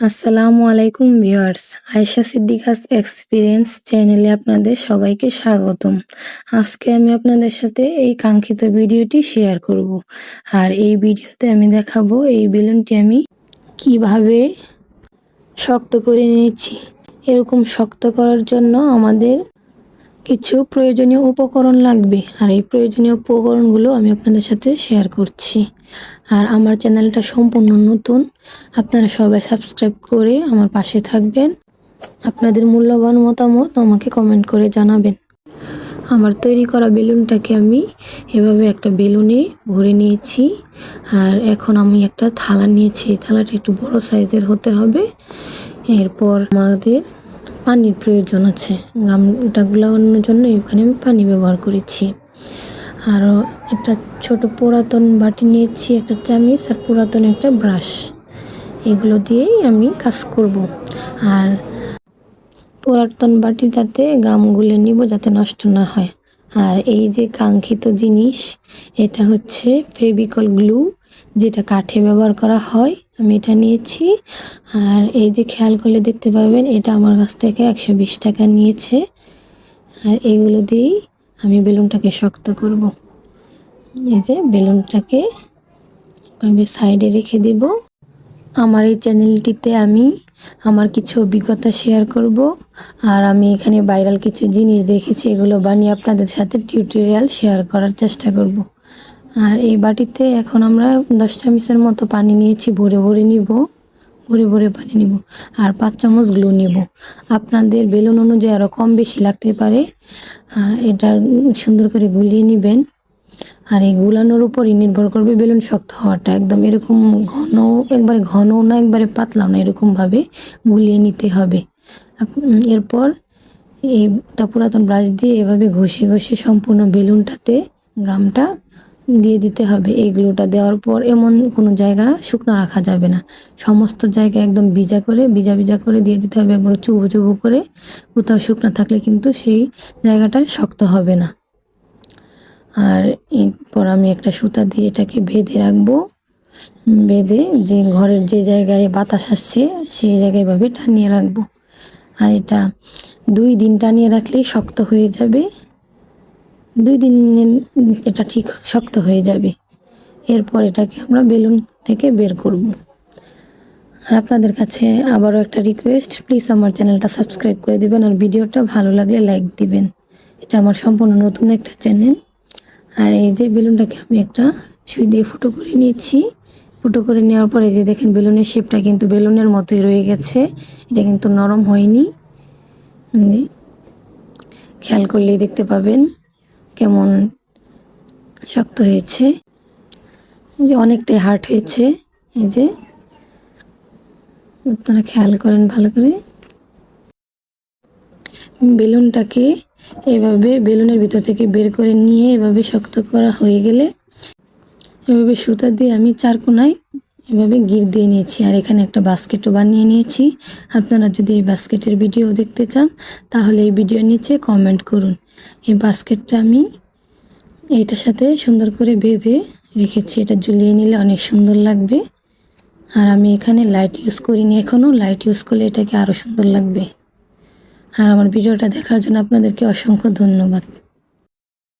আসসালামু আলাইকুম viewers, Ayesha Siddiqa's experience চ্যানেলে আপনাদের সবাইকে স্বাগতম। আজকে আমি আপনাদের সাথে এই কাঙ্ক্ষিত ভিডিওটি শেয়ার করব। আর এই ভিডিওতে আমি দেখাবো এই বেলুনটি আমি কীভাবে শক্ত করে নিয়েছি। এরকম শক্ত করার জন্য আমাদের কিছু প্রয়োজনীয় উপকরণ লাগবে। আর এই প্রয়োজনীয় উপকরণগুলো আমি আপনাদের সাথে শেয়ার করছি। আর আমার চ্যানেলটা সম্পূর্ণ নতুন, আপনারা সবাই সাবস্ক্রাইব করে আমার পাশে থাকবেন। আপনাদের মূল্যবান মতামত আমাকে কমেন্ট করে জানাবেন। আমার তৈরি করা বেলুনটাকে আমি এভাবে একটা বেলুনে ভরে নিয়েছি। আর এখন আমি একটা থালা নিয়েছি। থালাটা একটু বড় সাইজের হতে হবে। এরপর আমাদের পানির প্রয়োজন আছে। গামটা গুলানোর জন্য এখানে আমি পানি ব্যবহার করেছি। আরও একটা ছোট পুরাতন বাটি নিয়েছি, একটা চামিচ আর পুরাতন একটা ব্রাশ। এগুলো দিয়েই আমি কাজ করব। আর পুরাতন বাটিটাতে গামগুলো নিব যাতে নষ্ট না হয়। আর এই যে কাঙ্ক্ষিত জিনিস, এটা হচ্ছে ফেভিকল গ্লু, যেটা কাঠে ব্যবহার করা হয়। আমি এটা নিয়েছি। আর এই যে খেয়াল করলে দেখতে পাবেন, এটা আমার কাছ থেকে একশো বিশ টাকা নিয়েছে। আর এগুলো দিয়েই আমি বেলুনটাকে শক্ত করব। এই যে বেলুনটাকে আমি সাইডে রেখে দেব। আমার এই চ্যানেলটিতে আমি আমার কিছু অভিজ্ঞতা শেয়ার করব আর আমি এখানে ভাইরাল কিছু জিনিস দেখেছি, এগুলো বানিয়ে আপনাদের সাথে টিউটোরিয়াল শেয়ার করার চেষ্টা করব। আর এই বাটিতে এখন আমরা দশ চামচের মতো পানি নিয়েছি, ভরে ভরে নিব, ভরে ভরে পানি নিব আর পাঁচ চামচ গ্লু নিব। আপনাদের বেলুন অনুযায়ী আরও কম বেশি লাগতে পারে এটা সুন্দর করে গুলিয়ে নেবেন। আর এই গুলানোর উপরই নির্ভর করবে বেলুন শক্ত হওয়াটা। একদম এরকম ঘন, একবারে ঘন না, একবারে পাতলাও না, এরকমভাবে গুলিয়ে নিতে হবে। এরপর এইটা পুরাতন ব্রাশ দিয়ে এভাবে ঘষে ঘষে সম্পূর্ণ বেলুনটাতে গামটা দিয়ে দিতে হবে। এই গ্লুটা দেওয়ার পর এমন কোনো জায়গা শুকনো রাখা যাবে না। সমস্ত জায়গা একদম ভিজা করে, ভিজা ভিজা করে দিয়ে দিতে হবে। একবার চুবো চুবো করে কোথাও শুকনো থাকলে কিন্তু সেই জায়গাটা শক্ত হবে না। আর এরপর আমি একটা সুতা দিয়ে এটাকে বেঁধে রাখব। বেঁধে যে ঘরের যে জায়গায় বাতাস আসছে, সেই জায়গায় ভাবে টানিয়ে রাখব। আর এটা দুই দিন টানিয়ে রাখলেই শক্ত হয়ে যাবে। দুই দিন এটা ঠিক শক্ত হয়ে যাবে। এরপর এটাকে আমরা বেলুন থেকে বের করব। আর আপনাদের কাছে আবারও একটা রিকোয়েস্ট প্লিজ আমার চ্যানেলটা সাবস্ক্রাইব করে দিবেন। আর ভিডিওটা ভালো লাগলে লাইক দিবেন। এটা আমার সম্পূর্ণ নতুন একটা চ্যানেল আর এই যে বেলুনটাকে আমি একটা সুই দিয়ে ফুটো করে নিয়েছি। ফুটো করে নেওয়ার পরে যে দেখেন বেলুনের শেপটা কিন্তু বেলুনের মতোই রয়ে গেছে। এটা কিন্তু নরম হয়নি। খেয়াল করলেই দেখতে পাবেন কেমন শক্ত হয়েছে। যে অনেকটাই হার্ড হয়েছে। এই যে আপনারা খেয়াল করেন ভালো করে। বেলুনটাকে এভাবে বেলুনের ভিতর থেকে বের করে নিয়ে এভাবে শক্ত করা হয়ে গেলে এভাবে সুতা দিয়ে আমি চার কোনায় এভাবে গির দিয়ে নিয়েছি। আর এখানে একটা বাস্কেটও বানিয়ে নিয়েছি। আপনারা যদি এই বাস্কেটের ভিডিও দেখতে চান, তাহলে এই ভিডিও নিচে কমেন্ট করুন। এই বাস্কেটটা আমি এইটার সাথে সুন্দর করে বেঁধে রেখেছি। এটা ঝুলিয়ে নিলে অনেক সুন্দর লাগবে। আর আমি এখানে লাইট ইউজ করিনি এখনও লাইট ইউজ করলে এটাকে আরও সুন্দর লাগবে। আর আমার ভিডিওটা দেখার জন্য আপনাদেরকে অসংখ্য ধন্যবাদ।